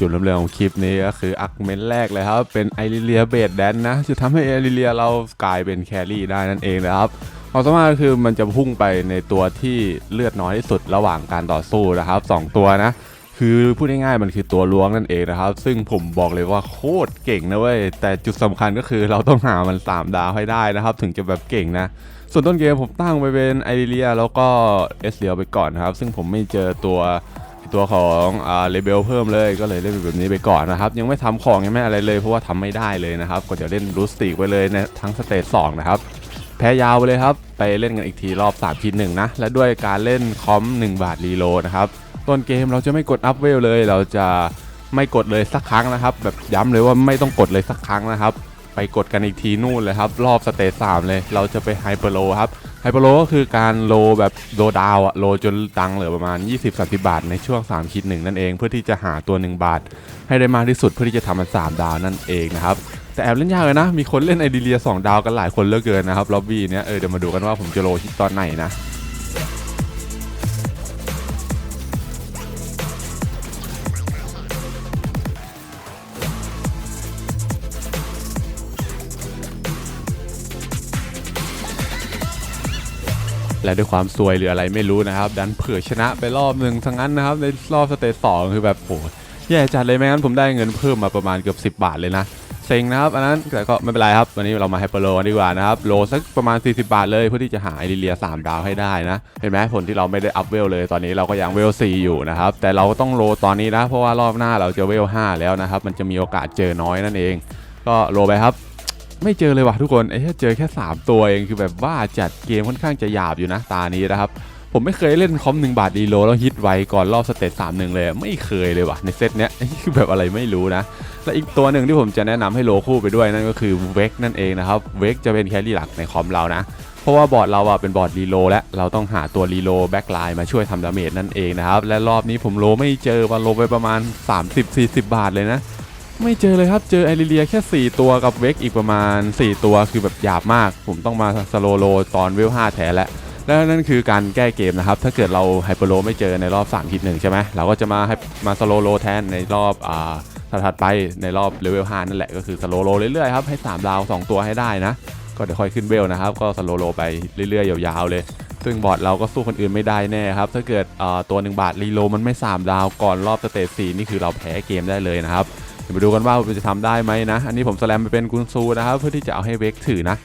จุดเริ่มเรื่องของคลิปนี้ก็คืออักเมนแรกเลยครับ เป็นไอริเลียเบดแดนนะจะทำให้ไอริเลียเรากลายเป็นแครี่ได้นั่นเองนะครับความสามารถก็คือมันจะพุ่งไปในตัวที่เลือดน้อยที่สุดระหว่างการต่อสู้นะครับสองตัวนะ คือพูดง่ายๆมันคือตัวล้วงนั่นเองนะครับ ซึ่งผมบอกเลยว่าโคตรเก่งนะเว้ยแต่จุดสำคัญก็คือเราต้องหามัน3ดาวให้ได้นะครับ ถึงจะแบบเก่งนะส่วนต้นเกมผมตั้งไปเป็นไอริเลียแล้วก็เอสเลียไปก่อนนะครับ ซึ่งผมไม่เจอตัว ตัวของอ่าเลเบลเพิ่มเลยก็เลยเล่นแบบนี้ไปก่อนนะครับ ยังไม่ทำของยังไม่อะไรเลย เพราะว่าทำไม่ได้เลยนะครับ ก็จะเล่นรูสติกไปเลยในทั้งสเตจสองนะครับแพ้ยาวไปเลยครับ ไปเล่นกันอีกทีรอบ3ทีหนึ่งนะ และด้วยการเล่นคอม 1 บาทรีโลนะครับต้นเกมเราจะไม่กดอัพเวลเลย เราจะไม่กดเลยสักครั้งนะครับ แบบย้ำเลยว่าไม่ต้องกดเลยสักครั้งนะครับ ไปกดกันอีกทีนู่นเลยครับ รอบสเตจสามเลย เราจะไปไฮเปอร์โลครับ ฮเปอร์โลก็คือการโลแบบโลดาวอะโลจนตังเหลือประมาณ 20-30 บาท ในช่วง 3 คิดหนึ่งนั่นเอง เพื่อที่จะหาตัว 1 บาท ให้ได้มากที่สุดเพื่อที่จะทำมัน 3 ดาวนั่นเองนะครับ แต่แอบเล่นยากเลยนะ มีคนเล่นไอเดียสองดาวกันหลายคนเหลือเกินนะครับล็อบบี้เนี้ยเออเดี๋ยวมาดูกันว่าผมจะโลที่ตอนไหนนะ และด้วยความซวยหรืออะไรไม่รู้นะครับ ดันเผื่อชนะไปรอบหนึ่งทั้งนั้นนะครับ ในรอบสเตจสองคือแบบโหแย่จัดเลยไม่งั้นผมได้เงินเพิ่มมาประมาณเกือบ 10 บาทเลยนะเซ็งนะครับอันนั้นแต่ก็ไม่เป็นไรครับ วันนี้เรามาไฮเปอร์โลกันดีกว่านะครับโลสักประมาณ 40 บาทเลยเพื่อที่จะหาไอริเลีย 3 ดาวให้ได้นะ เห็นไหมผลที่เราไม่ได้อัพเวลเลยตอนนี้เราก็ยังเวล 4 อยู่นะครับ แต่เราก็ต้องโลตอนนี้นะ เพราะว่ารอบหน้าเราจะเวล 5 แล้วนะครับ มันจะมีโอกาสเจอน้อยนั่นเอง ก็โลไปครับ ไม่เจอเลยว่ะทุกคนไอ้แค่เจอแค่ 3 ตัวเองคือแบบว่าจัดเกมค่อนข้างจะหยาบอยู่นะตานี้นะครับผมไม่เคยเล่นคอมหนึ่งบาทดีโลแล้วฮิตไวก่อนรอบสเตจสามหนึ่งเลยไม่เคยเลยว่ะในเซตเนี้ยคือแบบอะไรไม่รู้นะ และอีกตัวหนึ่งที่ผมจะแนะนำให้โลคู่ไปด้วยนั่นก็คือเวกนั่นเองนะครับเวกจะเป็นแครี่หลักในคอมเรานะ เพราะว่าบอร์ดเราอะเป็นบอร์ดรีโลและเราต้องหาตัวรีโลแบ็กไลน์มาช่วยทำดาเมจนั่นเองนะครับและรอบนี้ผมโลไม่เจอมาโลไปประมาณ 30-40 บาทเลยนะ ไม่เจอเลยครับ เจอไอริเลียแค่ 4 ตัวกับเวกอีกประมาณ 4 ตัวคือแบบหยาบมาก ผมต้องมาสโลโลตอนเวล5แทนแล้วแล้วนั่นคือการแก้เกมนะครับ ถ้าเกิดเราไฮเปอร์โลไม่เจอในรอบ3คิดหนึ่งใช่ไหมเราก็จะมาให้มาสโลโลแทนในรอบอ่าถัดไปในรอบเลเวล5นั่นแหละก็คือสโลโลเรื่อยๆครับให้3ดาว2 ตัวให้ได้นะ ก็เดี๋ยวค่อยขึ้นเวลนะครับ ก็สโลโลไปเรื่อยๆยาวๆเลย ซึ่งบอร์ดเราก็สู้คนอื่นไม่ได้แน่ครับ ถ้าเกิดตัว1บาทรีโลมันไม่ 3 ดาวก่อนรอบสเตจ4นี่คือเราแพ้เกมได้เลยนะครับ ดี๋ยวมาดูกันว่าผมจะทำได้ไหมนะ อันนี้ผมสแลมไปเป็นกุนซูนะครับเพื่อที่จะเอาให้เวกถือนะ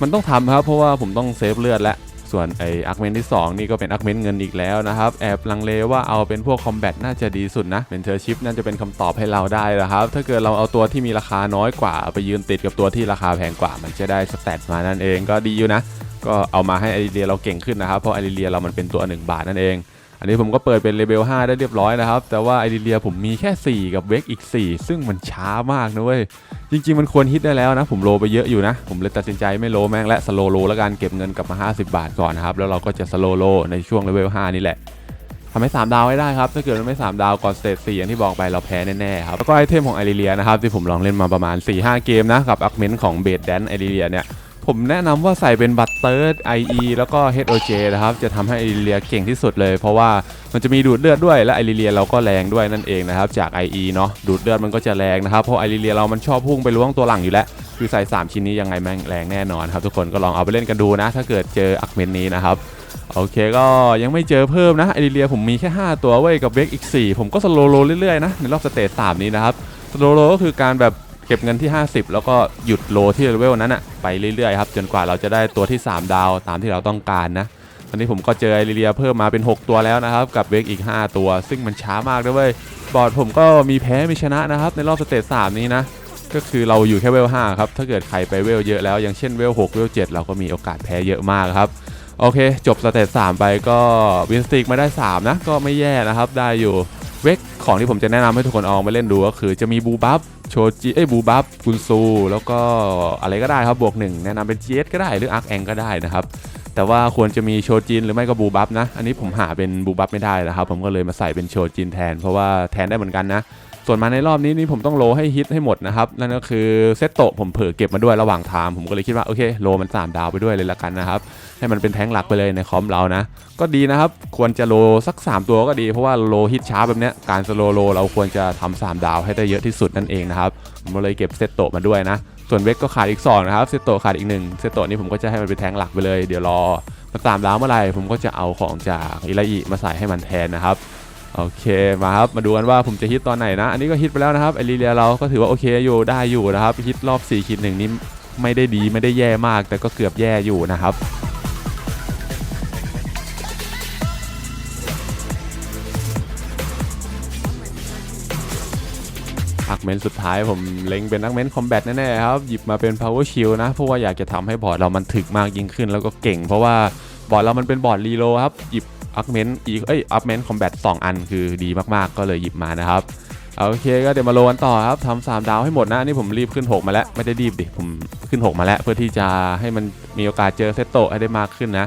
มันต้องทำครับเพราะว่าผมต้องเซฟเลือดและส่วนไออาร์เมนที่ 2 นี่ก็เป็นอาร์เมนเงินอีกแล้วนะครับ แอบลังเลว่าเอาเป็นพวกคอมแบทน่าจะดีสุดนะเป็นเทอร์ชิปน่าจะเป็นคำตอบให้เราได้นะครับ ถ้าเกิดเราเอาตัวที่มีราคาน้อยกว่า ไปยืนติดกับตัวที่ราคาแพงกว่า มันจะได้สแตทมานั่นเองก็ดีอยู่นะ ก็เอามาให้ไอริเลียเราเก่งขึ้นนะครับ เพราะไอริเลียเรามันเป็นตัว 1 บาทนั่นเอง อันนี้ผมก็เปิดเป็นเลเวล5ได้เรียบร้อยนะครับ แต่ว่าไอเลียผมมีแค่ 4 กับเวกอีก 4 ซึ่งมันช้ามากนะเว้ย จริง ๆ มันควรฮิตได้แล้วนะ ผมโลไปเยอะอยู่นะ ผมเลยตัดสินใจไม่โลแม่งและสโลโลแล้วกันเก็บเงินกลับมา 50 บาทก่อนนะครับ แล้วเราก็จะสโลโลในช่วงเลเวล5นี่แหละทำให้ 3 ดาวให้ได้ครับ ถ้าเกิดมันไม่ 3 ดาวก่อนสเตจ4อย่างที่บอกไปเราแพ้แน่ๆครับแล้วก็ไอเทมของไอริเลียนะครับที่ผมลองเล่นมาประมาณ4-5เกมนะกับอักเมนของเบดแดนไอริเลียเนี่ย ผมแนะนำว่าใส่เป็นบัตเตอร์ IE แล้วก็ HOJ นะครับ จะทำให้ไอริเลียเก่งที่สุดเลย เพราะว่ามันจะมีดูดเลือดด้วย และไอริเลียเราก็แรงด้วยนั่นเองนะครับจาก IE เนาะดูดเลือดมันก็จะแรงนะครับ เพราะไอริเลียเรามันชอบพุ่งไปล้วงตัวหลังอยู่แล้ว คือใส่ 3 ชิ้นนี้ยังไงแม่งแรงแน่นอนครับทุกคนก็ลองเอาไปเล่นกันดูนะ ถ้าเกิดเจออักเมนนี้นะครับโอเคก็ยังไม่เจอเพิ่มนะไอริเลียผมมีแค่ 5 ตัวเว้ยกับเวกอีก 4 ผมก็สโลโลเรื่อยๆนะในรอบสเตจ3นี้นะครับสโลโลก็คือการแบบ เก็บเงินที่ 50 แล้วก็หยุดโลที่เลเวลนั้นอะไปเรื่อยๆครับจนกว่าเราจะได้ตัวที่ 3 ดาวตามที่เราต้องการนะตอนนี้ผมก็เจอไอริเลียเพิ่มมาเป็น 6 ตัวแล้วนะครับ กับเวกอีก 5 ตัว ซึ่งมันช้ามากด้วยเว้ยบอร์ดผมก็มีแพ้มีชนะนะครับ ในรอบสเตจ3นี้นะ ก็คือเราอยู่แค่เวล5ครับถ้าเกิดใครไปเวลเยอะแล้วอย่างเช่นเวล6เวล7เราก็มีโอกาสแพ้เยอะมากครับโอเค จบสเตจ3ไปก็วินสติกมาได้ 3 นะ ก็ไม่แย่นะครับได้อยู่ เวกของที่ผมจะแนะนำให้ทุกคนเอามาเล่นดูก็คือจะมีบูบัฟโชจิเอ้ยบูบัฟกุนซู แล้วก็อะไรก็ได้ครับบวกหนึ่งแนะนำเป็นเจสก็ได้หรืออาร์คแองก็ได้นะครับแต่ว่าควรจะมีโชจินหรือไม่ก็บูบัฟนะ อันนี้ผมหาเป็นบูบัฟไม่ได้นะครับ ผมก็เลยมาใส่เป็นโชจินแทน เพราะว่าแทนได้เหมือนกันนะ ส่วนมาในรอบนี้นี่ผมต้องโลให้ฮิตให้หมดนะครับ นั่นก็คือเซตโตผมเผลอเก็บมาด้วยระหว่างทางผมก็เลยคิดว่าโอเคโลมัน 3 ดาวไปด้วยเลยละกันนะครับ ให้มันเป็นแท้งหลักไปเลยในคอมเรานะ ก็ดีนะครับ ควรจะโลสัก 3 ตัวก็ดี เพราะว่าโลฮิตช้าแบบเนี้ยการสโลโลเราควรจะทำ3ดาวให้ได้เยอะที่สุดนั่นเองนะครับผมเลยเก็บเซตโตมาด้วยนะ ส่วนเวกก็ขาดอีก2นะครับเซตโตขาดอีก1เซตโตนี่ผมก็จะให้มันเป็นแท้งหลักไปเลยเดี๋ยวรอมาตามดาวเมื่อไหร่ผมก็จะเอาของจากอิราอิมาใส่ให้มันแทนนะครับ โอเคมาครับมาดูกันว่าผมจะฮิตตอนไหนนะ อันนี้ก็ฮิตไปแล้วนะครับไอรีเลียเราก็ถือว่าโอเคอยู่ได้อยู่นะครับฮิตรอบ4ขีดหนึ่งนี้ไม่ได้ดีไม่ได้แย่มาก แต่ก็เกือบแย่อยู่นะครับอักเมนสุดท้ายผมเล็งเป็นอักเมนคอมแบทแน่ๆครับหยิบมาเป็น power shield นะเพราะว่าอยากจะทำให้บอร์ดเรามันถึกมากยิ่งขึ้นแล้วก็เก่ง เพราะว่าบอร์ดเรามันเป็นบอร์ดรีโลครับหยิบ อักเมนอีกเอ้ยอักเมนต์คอมแบทสอันคือดีมากๆก็เลยหยิบมานะครับโอเคก็เดี๋ยวมาโลกันต่อครับทำสามดาวให้หมดนะนี่ผมรีบขึ้น 6 มาแล้วไม่ได้รีบดิผมขึ้น 6 มาแล้ว เพื่อที่จะให้มันมีโอกาสเจอเซตโตให้ได้มากขึ้นนะ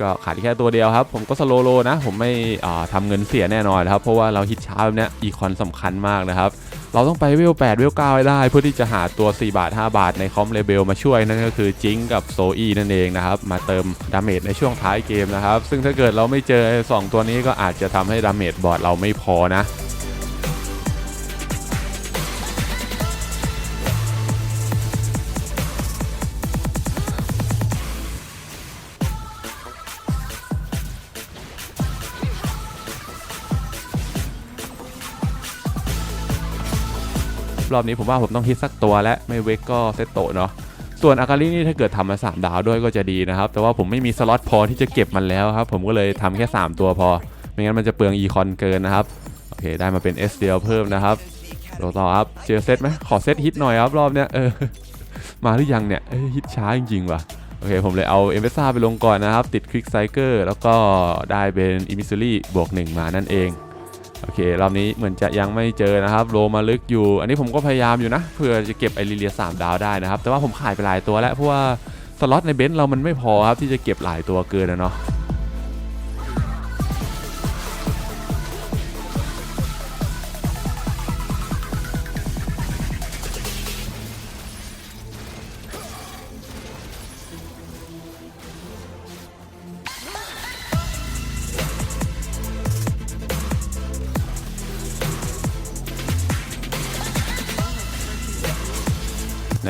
ก็ขาดแค่ตัวเดียวครับ ผมก็สโลโลนะ ผมไม่อ่าทำเงินเสียแน่นอนครับ เพราะว่าเราฮิตช้าแบบเนี้ยอีคอนสำคัญมากนะครับ เราต้องไปเวล8เวล9ให้ได้ เพื่อที่จะหาตัว 4 บาท 5 บาทในคอมเลเบลมาช่วยนั่นก็คือจิงกับโซอีนั่นเองนะครับ มาเติมดาเมจในช่วงท้ายเกมนะครับ ซึ่งถ้าเกิดเราไม่เจอไอ้สองตัวนี้ก็อาจจะทำให้ดาเมจบอร์ดเราไม่พอนะ รอบนี้ผมว่าผมต้องฮิตสักตัวและไม่เวกก็เซตโตเนาะส่วนอากาลินี่ถ้าเกิดทำมา3ดาวด้วยก็จะดีนะครับ แต่ว่าผมไม่มีสล็อตพอที่จะเก็บมันแล้วครับ ผมก็เลยทำแค่ 3 ตัวพอ ไม่งั้นมันจะเปลืองอีคอนเกินนะครับโอเคได้มาเป็น S เดียวเพิ่มนะครับโลต่อครับเจอเซตไหมขอเซตฮิตหน่อยครับรอบเนี้ยเออมาหรือยังเนี่ยเอ้ยฮิตช้าจริงๆว่ะโอเค ผมเลยเอาเอเมซ่าไปลงก่อนนะครับ ติดควิกไซเกอร์แล้วก็ได้เป็นอิมิซูรี่บวก 1 มานั่นเอง โอเค รอบนี้เหมือนจะยังไม่เจอนะครับ โลมาลึกอยู่ อันนี้ผมก็พยายามอยู่นะ เพื่อจะเก็บไอริเลีย 3 ดาวได้นะครับ แต่ว่าผมขายไปหลายตัวแล้ว เพราะว่าสล็อตในเบนซ์เรามันไม่พอครับที่จะเก็บหลายตัวเกินนะเนาะ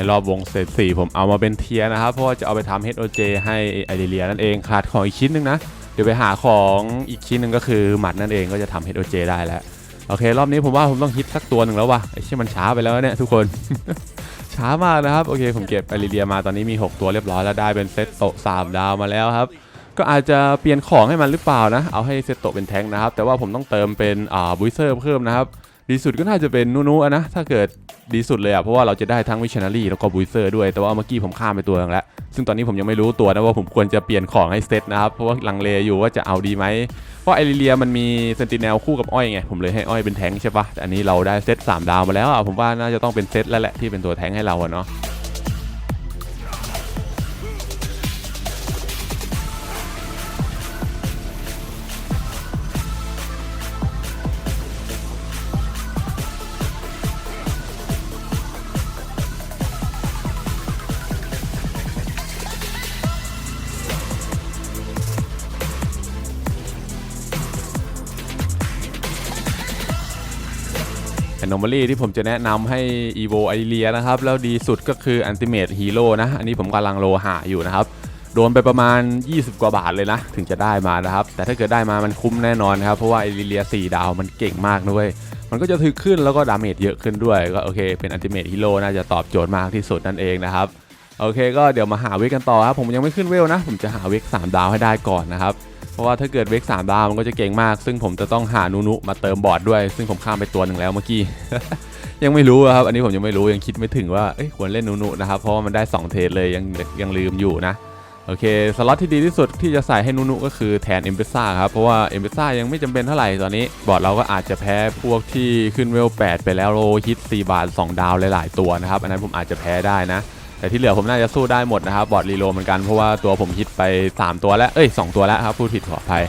รอบวงเซตสี่ผมเอามาเป็นเทียนะครับ เพราะว่าจะเอาไปทำ HOJ ให้ไอเลียนั่นเองขาดของอีกชิ้นหนึ่งนะ เดี๋ยวไปหาของอีกชิ้นหนึ่งก็คือหมัดนั่นเองก็จะทำ HOJ ได้แล้ว โอเค รอบนี้ผมว่าผมต้องฮิตสักตัวหนึ่งแล้ววะไอ้เชี่ยมันช้าไปแล้วเนี่ยทุกคน ช้ามากนะครับ โอเค ผมเก็บไอริเลียมาตอนนี้มี 6 ตัวเรียบร้อยแล้วได้เป็นเซตโตสามดาวมาแล้วครับก็อาจจะเปลี่ยนของให้มันหรือเปล่านะ เอาให้เซตโตเป็นแท้งนะครับ แต่ว่าผมต้องเติมเป็นอ่าบุยเซอร์เพิ่มนะครับ ดีสุดก็น่าจะเป็นนูๆอะนะ ถ้าเกิดดีสุดเลยอะเพราะว่าเราจะได้ทั้งวิชนารีแล้วก็บุยเซอร์ด้วยแต่ว่าเมื่อกี้ผมข้ามไปตัวนึงแล้วซึ่งตอนนี้ผมยังไม่รู้ตัวนะว่าผมควรจะเปลี่ยนของให้เซตนะครับ เพราะว่าลังเลอยู่ว่าจะเอาดีไหมเพราะไอริเลียมันมีเซนติเนลคู่กับอ้อยไง ผมเลยให้อ้อยเป็นแท้งใช่ปะแต่อันนี้เราได้เซต3ดาวมาแล้วอะผมว่าน่าจะต้องเป็นเซตแล้วแหละที่เป็นตัวแท้งให้เราอะเนาะ Anomaly ที่ผมจะแนะนำให้ EVO ไอเลียนะครับ แล้วดีสุดก็คือ Ultimate Hero นะ อันนี้ผมกำลังโลหาอยู่นะครับ โดนไปประมาณ 20 กว่าบาทเลยนะ ถึงจะได้มานะครับ แต่ถ้าเกิดได้มามันคุ้มแน่นอนครับ เพราะว่าไอเลีย4ดาวมันเก่งมากด้วย มันก็จะถึกขึ้นแล้วก็ดาเมจเยอะขึ้นด้วย ก็โอเค เป็นอันติเมทฮีโร่น่าจะตอบโจทย์มากที่สุดนั่นเองนะครับ โอเคก็เดี๋ยวมาหาเวกกันต่อครับผมยังไม่ขึ้นเวลนะ ผมจะหาเวก3ดาวให้ได้ก่อนนะครับ เพราะว่าถ้าเกิดเวก3ดาวมันก็จะเก่งมาก ซึ่งผมจะต้องหานูนุมาเติมบอร์ดด้วย ซึ่งผมข้ามไปตัวหนึ่งแล้วเมื่อกี้ยังไม่รู้ครับ อันนี้ผมยังไม่รู้ยังคิดไม่ถึงว่าควรเล่นนูนุนะครับเพราะว่ามันได้ 2 เทรดเลยยังยังลืมอยู่นะโอเคสล็อตที่ดีที่สุดที่จะใส่ให้นูนุก็คือแทนเอ p มเ s ซ่าครับเพราะว่าเอ p มเ s ซ่ายังไม่จำเป็นเท่าไหร่ตอนนี้ บอร์ดเราก็อาจจะแพ้พวกที่ขึ้นเวล 8 ไปแล้วโลฮิต 4 บาท 2 ดาวหลาย ๆ ตัวนะครับ อันนั้นผมอาจจะแพ้ได้นะ แต่ที่เหลือผมน่าจะสู้ได้หมดนะครับบอร์ดรีโลเหมือนกันเพราะว่าตัวผมฮิตไป 3 ตัวแล้วเอ้ย2ตัวแล้วครับพูดผิดขออภัย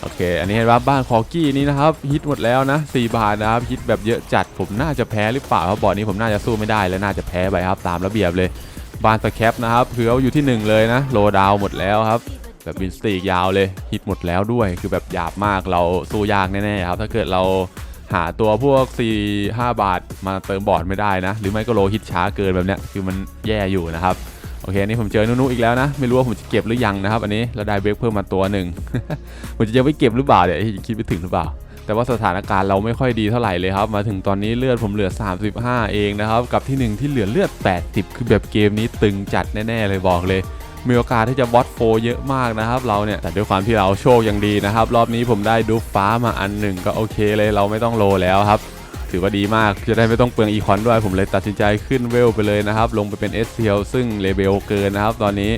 โอเค อันนี้เห็นว่าบ้านคอกี้นี้นะครับฮิตหมดแล้วนะ4บาทนะครับฮิตแบบเยอะจัดผมน่าจะแพ้หรือเปล่าครับบอร์ดนี้ผมน่าจะสู้ไม่ได้และน่าจะแพ้ไปครับตามระเบียบเลยบ้านสแคปนะครับคือเอาอยู่ที่ 1 เลยนะโลดาวหมดแล้วครับแบบบินสตีกยาวเลยฮิตหมดแล้วด้วยคือแบบหยาบมากเราสู้ยากแน่ๆครับถ้าเกิดเรา หาตัวพวก 4 5 บาทมาเติมบอร์ดไม่ได้นะ หรือไม่ก็โลฮิตช้าเกินแบบเนี้ยคือมันแย่อยู่นะครับโอเคอันนี้ผมเจอนุนุอีกแล้วนะ ไม่รู้ว่าผมจะเก็บหรือยังนะครับ อันนี้เราได้เบรกเพิ่มมาตัวหนึ่งผมจะยังไม่เก็บหรือเปล่าเดี๋ยวคิดไปถึงหรือเปล่า แต่ว่าสถานการณ์เราไม่ค่อยดีเท่าไหร่เลยครับ มาถึงตอนนี้เลือดผมเหลือ 35 เองนะครับ กับที่หนึ่งที่เหลือเลือด 80 คือแบบเกมนี้ตึงจัดแน่ ๆ เลยบอกเลย มีโอกาสที่จะบอสโฟเยอะมากนะครับเราเนี่ยแต่ด้วยความที่เราโชคยังดีนะครับ รอบนี้ผมได้ดูฟ้ามาอันหนึ่งก็โอเคเลยเราไม่ต้องโลแล้วครับถือว่าดีมากจะได้ไม่ต้องเปลืองอีคอนด้วยผมเลยตัดสินใจขึ้นเวลไปเลยนะครับ ลงไปเป็น s อ l ซึ่งเลเวลเกินนะครับ ตอนนี้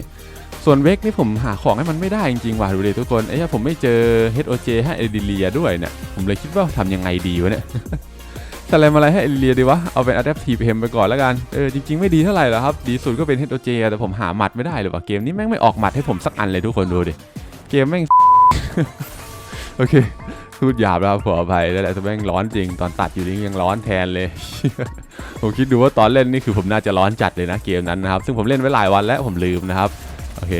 ส่วนเวกนี่ผมหาของให้มันไม่ได้จริงๆว่ะดูดิทุกคนเอ้ยผมไม่เจอ HOJ ให้เอดิเลียด้วยเนี่ยผมเลยคิดว่าทำยังไงดีวะเนี่ย ทำอะไรมอะไรให้เอเรียดีวะ เอาเป็น Adaptive Hem ไปก่อนแล้วกัน เออจริงๆไม่ดีเท่าไหร่หรอครับ ดีสุดก็เป็น HOJ แต่ผมหาหมัดไม่ได้เลยว่ะเกมนี้แม่งไม่ออกหมัดให้ผมสักอันเลยทุกคนดูดิ เกมแม่ง โอเคพูดหยาบแล้วครับขออภัยแล้วแหละแต่แม่งร้อนจริงตอนตัดอยู่นี่ยังร้อนแทนเลย ผมคิดดูว่าตอนเล่นนี่คือผมน่าจะร้อนจัดเลยนะเกมนั้นนะครับ ซึ่งผมเล่นไว้หลายวันแล้วผมลืมนะครับ โอเค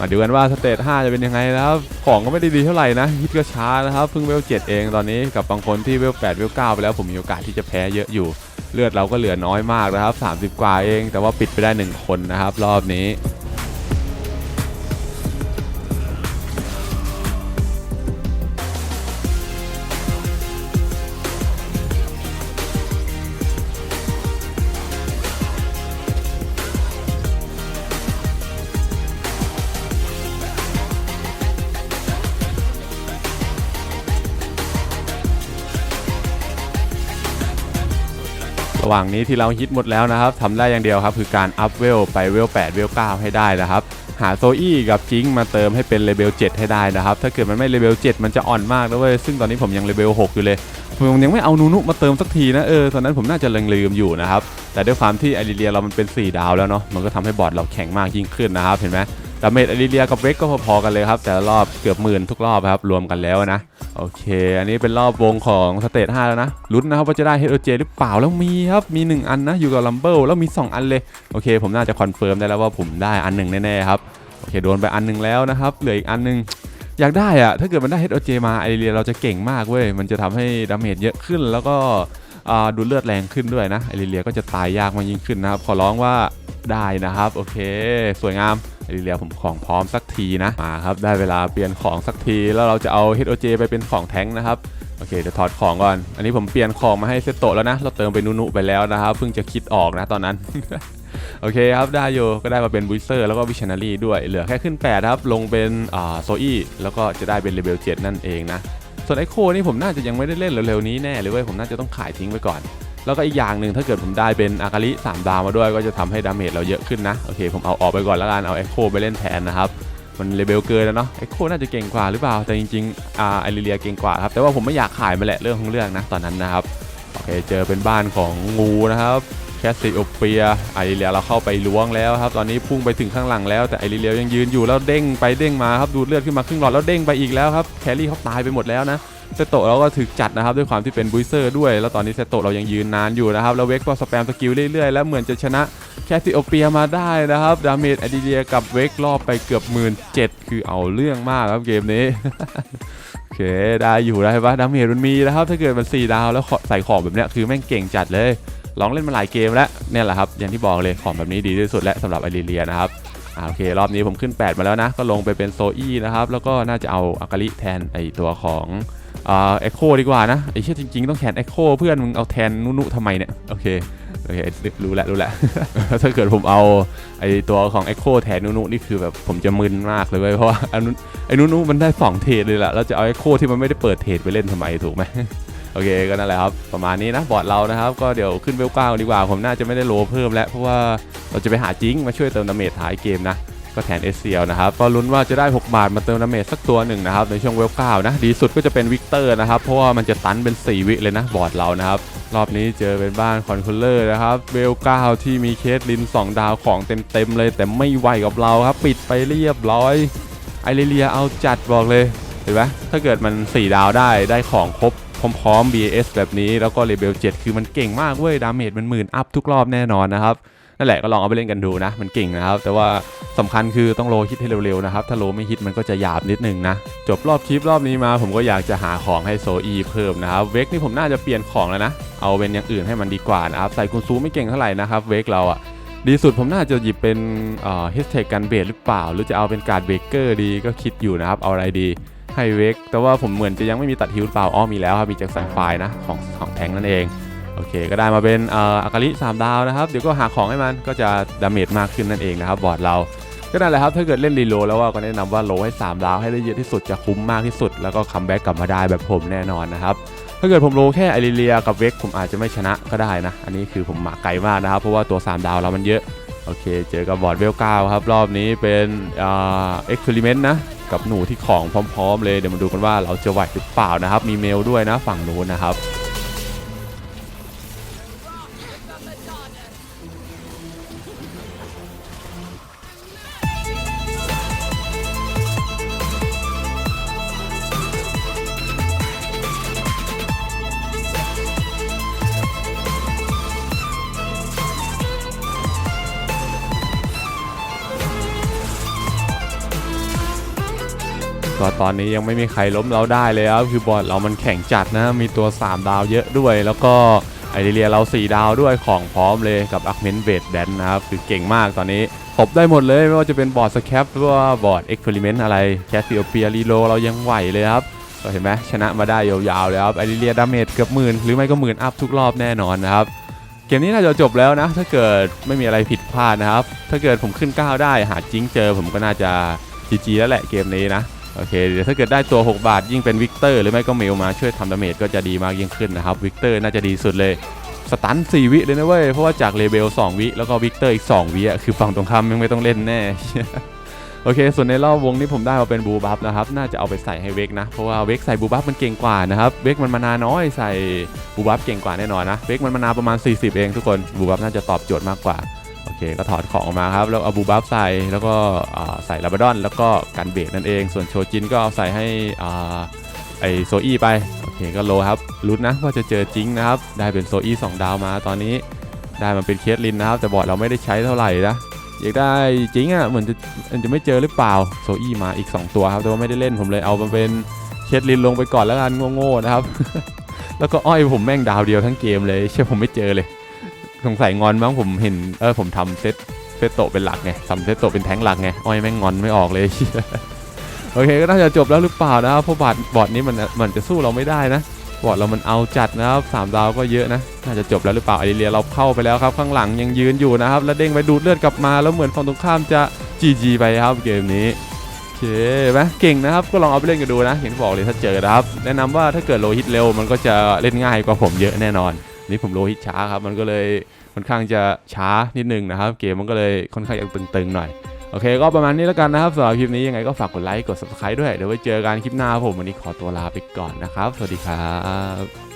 มาดูกันว่าสเตจ5จะเป็นยังไงนะครับของก็ไม่ได้ดีเท่าไหร่นะฮิตก็ช้านะครับเพิ่งเวล7เองตอนนี้กับบางคนที่เวล8เวล9ไปแล้วผมมีโอกาสที่จะแพ้เยอะอยู่เลือดเราก็เหลือน้อยมากนะครับ 30 กว่าเอง แต่ว่าปิดไปได้ 1 คนนะครับ รอบนี้ ระหว่างนี้ที่เราฮิตหมดแล้วนะครับทำได้อย่างเดียวครับ คือการอัพเวลไปเวล8เวล9ให้ได้นะครับ หาโซอี้กับจิงมาเติมให้เป็นเลเวล7ให้ได้นะครับ ถ้าเกิดมันไม่เลเวล7มันจะอ่อนมากนะเว้ยซึ่งตอนนี้ผมยังเลเวล6อยู่เลยผมยังไม่เอานูนุมาเติมสักทีนะเออตอนนั้นผมน่าจะลืมอยู่นะครับแต่ด้วยความที่ไอริเลียเรามันเป็น 4 ดาวแล้วเนาะมันก็ทำให้บอร์ดเราแข็งมากยิ่งขึ้นนะครับเห็นไหม ดาเมจอริเลียกับเวกก็พอๆกันเลยครับ แต่ละรอบเกือบหมื่นทุกรอบครับ รวมกันแล้วนะ โอเค อันนี้เป็นรอบวงของสเตจ5แล้วนะลุ้นนะครับว่าจะได้ HOJ หรือเปล่าแล้วมีครับ มี 1 อันนะอยู่กับลัมเบิลแล้วมี 2 อันเลย โอเค ผมน่าจะคอนเฟิร์มได้แล้วว่าผมได้อันหนึ่งแน่ๆครับโอเคโดนไปอันหนึ่งแล้วนะครับเหลืออีกอันหนึงอยากได้อะถ้าเกิดมันได้ HOJ มาไอเรียเราจะเก่งมากเว้ยมันจะทำให้ดาเมจเยอะขึ้นแล้วก็ดูเลือดแรงขึ้นด้วยนะไอเรียก็จะตายยากมากยิ่งขึ้นนะครับขอร้องว่าได้นะครับ โอเค สวยงาม ไอเรียผมของพร้อมสักทีนะ มาครับ ได้เวลาเปลี่ยนของสักที แล้วเราจะเอา HOJ ไปเป็นของแท้งนะครับโอเคเดี๋ยวถอดของก่อน อันนี้ผมเปลี่ยนของมาให้เซตโตะแล้วนะ เราเติมไปนุนุไปแล้วนะครับ เพิ่งจะคิดออกนะตอนนั้น โอเคครับ ได้อยู่ก็ได้มาเป็นบุยเซอร์แล้วก็วิชนารีด้วย เหลือแค่ขึ้น 8 ครับ ลงเป็นโซอี้แล้วก็จะได้เป็นเลเวล7นั่นเองนะ ส่วนไอโคนี่ผมน่าจะยังไม่ได้เล่นเร็วๆนี้แน่เลยเว้ย ผมน่าจะต้องขายทิ้งไปก่อน แล้วก็อีกอย่างหนึ่งถ้าเกิดผมได้เป็นอากาลิ3ดาวมาด้วยก็จะทำให้ดาเมจเราเยอะขึ้นนะ โอเค ผมเอาออกไปก่อนแล้วกัน เอาไอโคไปเล่นแทนนะครับ มันเลเวลเกินแล้วเนาะไอโคน่าจะเก่งกว่าหรือเปล่า แต่จริงๆอาไอริเลียเก่งกว่าครับ แต่ว่าผมไม่อยากขายมาแหละเรื่องของเรื่องนะตอนนั้นนะครับ โอเค เจอเป็นบ้านของงูนะครับแคสซิโอเปียไอริเลียเราเข้าไปล้วงแล้วครับ ตอนนี้พุ่งไปถึงข้างหลังแล้ว แต่ไอริเลียยังยืนอยู่แล้วเด้งไปเด้งมาครับ ดูเลือดขึ้นมาครึ่งหลอดแล้วเด้งไปอีกแล้วครับ แครี่เขาตายไปหมดแล้วนะ เซตโตะเราก็ถึกจัดนะครับด้วยความที่เป็นบุยเซอร์ด้วย แล้วตอนนี้เซตโตะเรายังยืนนานอยู่นะครับ แล้วเวกก็สแปมสกิลเรื่อยๆ แล้วเหมือนจะชนะแคสิโอเปียมาได้นะครับ ดาเมจอดิเลียกับเวกรอบไปเกือบหมื่นเจ็ดคือเอาเรื่องมากครับเกมนี้โอเคได้อยู่ได้ปะดาเมจมันมีนะครับ ถ้าเกิดมัน4ดาวแล้วใส่ของแบบเนี้ยคือแม่งเก่งจัดเลย ลองเล่นมาหลายเกมแล้วเนี่ยแหละครับอย่างที่บอกเลยของแบบนี้ดีที่สุดและสำหรับอดิเลียนะครับอโอเค รอบนี้ผมขึ้น 8 มาแล้วนะ ก็ลงไปเป็นโซอี้นะครับ แล้วก็น่าจะเอาอากาลิแทนไอตัวของ เอ็กโคดีกว่านะไอเชี่ยจริงๆ ต้องแทนเอ็กโคเพื่อนมึงเอาแทนนุนุทำไมเนี่ย โอเคโอเครู้แล้วรู้แล้วถ้าเกิดผมเอาไอตัวของเอ็กโคแทนนุนุนี่คือแบบผมจะมึนมากเลยเว้ยเพราะว่าไอ้นุนุมันได้2เทรดเลยแหละแล้วจะเอาเอ็กโคที่มันไม่ได้เปิดเทรดไปเล่นทำไมถูกไหมโอเคก็นั่นแหละครับประมาณนี้นะบอร์ดเรานะครับ ก็เดี๋ยวขึ้นเวลก้าดีกว่า ผมน่าจะไม่ได้โลเพิ่มแล้วเพราะว่าเราจะไปหาจิงมาช่วยเติมดาเมจท้ายเกมนะ ก็แทนเอเซียนะครับก็ลุ้นว่าจะได้ 6 บาทมาเติมดาเมจสักตัวหนึ่งนะครับในช่วงเวลเก้านะดีสุดก็จะเป็นวิกเตอร์นะครับเพราะว่ามันจะตันเป็น 4 วิเลยนะบอร์ดเรานะครับรอบนี้เจอเป็นบ้านคอนโทรลเลอร์นะครับเวลเก้าที่มีเคสลิน 2 ดาวของเต็มๆเลย แต่ไม่ไหวกับเราครับปิดไปเรียบร้อยไอเลียเอาจัดบอกเลยเห็นไหมถ้าเกิดมัน 4 ดาวได้ได้ของครบพร้อมๆ BAS แบบนี้แล้วก็เลเวล7คือมันเก่งมากเว้ยดาเมจมันหมื่นอัพทุกรอบแน่นอนนะครับ นั่นแหละก็ลองเอาไปเล่นกันดูนะ มันเก่งนะครับ แต่ว่าสำคัญคือต้องโลฮิตให้เร็วๆนะครับ ถ้าโลไม่ฮิตมันก็จะหยาบนิดนึงนะ จบรอบคลิปรอบนี้มา ผมก็อยากจะหาของให้โซอีเพิ่มนะครับ เวกนี่ผมน่าจะเปลี่ยนของแล้วนะ เอาเป็นอย่างอื่นให้มันดีกว่านะครับ ใส่คุณซูไม่เก่งเท่าไหร่นะครับ เวกเราอะดีสุดผมน่าจะหยิบเป็นเอ่อฮิสเทคกันเบรหรือเปล่า หรือจะเอาเป็นการ์ดเบเกอร์ดีก็คิดอยู่นะครับ เอาอะไรดีให้เวกแต่ว่าผมเหมือนจะยังไม่มีตัดฮิวหรือเปล่าอ๋อมีแล้วครับมีจากสันไฟนะของของแทงนั่นเอง โอเค ก็ได้มาเป็นอากาลิ3ดาวนะครับ เดี๋ยวก็หาของให้มันก็จะดาเมจมากขึ้นนั่นเองนะครับบอร์ดเรา ก็นั่นแหละครับ ถ้าเกิดเล่นรีโลแล้วก็แนะนำว่าโลให้ 3 ดาวให้ได้เยอะที่สุดจะคุ้มมากที่สุด แล้วก็คัมแบ็กกลับมาได้แบบผมแน่นอนนะครับ ถ้าเกิดผมโลแค่ไอริเลียกับเวกผมอาจจะไม่ชนะก็ได้นะ อันนี้คือผมหมาไกลมากนะครับ เพราะว่าตัว 3 ดาวเรามันเยอะ โอเค เจอกับบอร์ดเวลเก้าครับ รอบนี้เป็นเอ็กซ์เพร์เมนต์นะ กับหนูที่ของพร้อม ๆ เลย เดี๋ยวมาดูกันว่าเราจะไหวหรือเปล่านะครับ มีเมลด้วยนะฝั่งนู้นนะครับ ก็ตอนนี้ยังไม่มีใครล้มเราได้เลยครับคือบอร์ดเรามันแข่งจัดนะ มีตัว 3 ดาวเยอะด้วย แล้วก็ไอเรียเรา 4 ดาวด้วยของพร้อมเลยกับอักเมนเบดแดนนะครับ คือเก่งมากตอนนี้ตบได้หมดเลยไม่ว่าจะเป็นบอร์ดสแคปหรือว่าบอร์ดเอ็กซ์เพร์เมนต์อะไรแคสซิโอเปียรีโลเรายังไหวเลยครับเห็นไหมชนะมาได้ยาวๆเลยครับไอเรียดาเมจเกือบหมื่นหรือไม่ก็หมื่นอัพทุกรอบแน่นอนนะครับเกมนี้น่าจะจบแล้วนะ ถ้าเกิดไม่มีอะไรผิดพลาดนะครับ ถ้าเกิดผมขึ้น 9 ได้หาจิ้งเจอผมก็น่าจะจีจีแล้วแหละเกมนี้นะ โอเคเดี๋ยวถ้าเกิดได้ตัว 6 บาท ยิ่งเป็นวิกเตอร์หรือไม่ก็เมลมาช่วยทำดาเมจก็จะดีมากยิ่งขึ้นนะครับวิกเตอร์น่าจะดีสุดเลยสตัน4วิเลยนะเว้ย เพราะว่าจากเลเบล2 วิแล้วก็วิกเตอร์อีก 2 วิอะคือฝั่งตรงข้ามยังไม่ต้องเล่นแน่ โอเค ส่วนในรอบวงนี้ผมได้มาเป็นบูบัฟนะครับ น่าจะเอาไปใส่ให้เวกนะ เพราะว่าเวกใส่บูบัฟมันเก่งกว่านะครับ เวกมันมานาน้อยใส่บูบัฟเก่งกว่าแน่นอนนะ เวกมันมานาประมาณ 40 เองทุกคน บูบัฟน่าจะตอบโจทย์มากกว่า เคก็ถอดของออกมาครับแล้วเอาบูบัฟใส่แล้วก็ใส่ลาบดอน แล้วก็กันเบรกนั่นเอง ส่วนโชจินก็เอาใส่ให้อ่าไอโซอี้ไปโอเคก็โลครับลุ้นนะว่าจะเจอจริงนะครับได้เป็นโซอี้2ดาวมาตอนนี้ได้มันเป็นเคสลินนะครับแต่บอร์ดเราไม่ได้ใช้เท่าไหร่นะอยากได้จริงอะเหมือนจะมันจะไม่เจอหรือเปล่าโซอี้มาอีก 2 ตัวครับแต่ว่าไม่ได้เล่นผมเลยเอามาเป็นเคสลินลงไปก่อนแล้วกันโง่ๆนะครับ แล้วก็อ้อยผมแม่งดาวเดียวทั้งเกมเลยเชื่อผมไม่เจอเลย สงสัยงอนมั้งผมเห็นเออผมทำเซตเซตโตเป็นหลักไงทำเซตโตเป็นแท้งหลักไงอ้อยแม่งงอนไม่ออกเลยโอเคก็น่าจะจบแล้วหรือเปล่านะครับเพราะบอดบอดนี้มันมันจะสู้เราไม่ได้นะบอดเรามันเอาจัดนะครับสามดาวก็เยอะนะน่าจะจบแล้วหรือเปล่าไอเรียเราเข้าไปแล้วครับข้างหลังยังยืนอยู่นะครับแล้วเด้งไปดูดเลือดกลับมาแล้วเหมือนฝั่งตรงข้ามจะ GG ไปครับเกมนี้โอเคไหมเก่งนะครับก็ลองเอาไปเล่นกันดูนะอย่างที่บอกเลยถ้าเจอนะครับแนะนำว่าถ้าเกิดโลฮิตเร็วมันก็จะเล่นง่ายกว่าผมเยอะแน่นอน นี่ผมโลฮิตช้าครับ มันก็เลยค่อนข้างจะช้านิดนึงนะครับ เกมมันก็เลยค่อนข้างจะตึงๆหน่อย โอเค ก็ประมาณนี้แล้วกันนะครับสำหรับคลิปนี้ยังไงก็ฝากกดไลค์ กด subscribe ด้วย เดี๋ยวไว้เจอกันคลิปหน้าผมวันนี้ขอตัวลาไปก่อนนะครับ สวัสดีครับ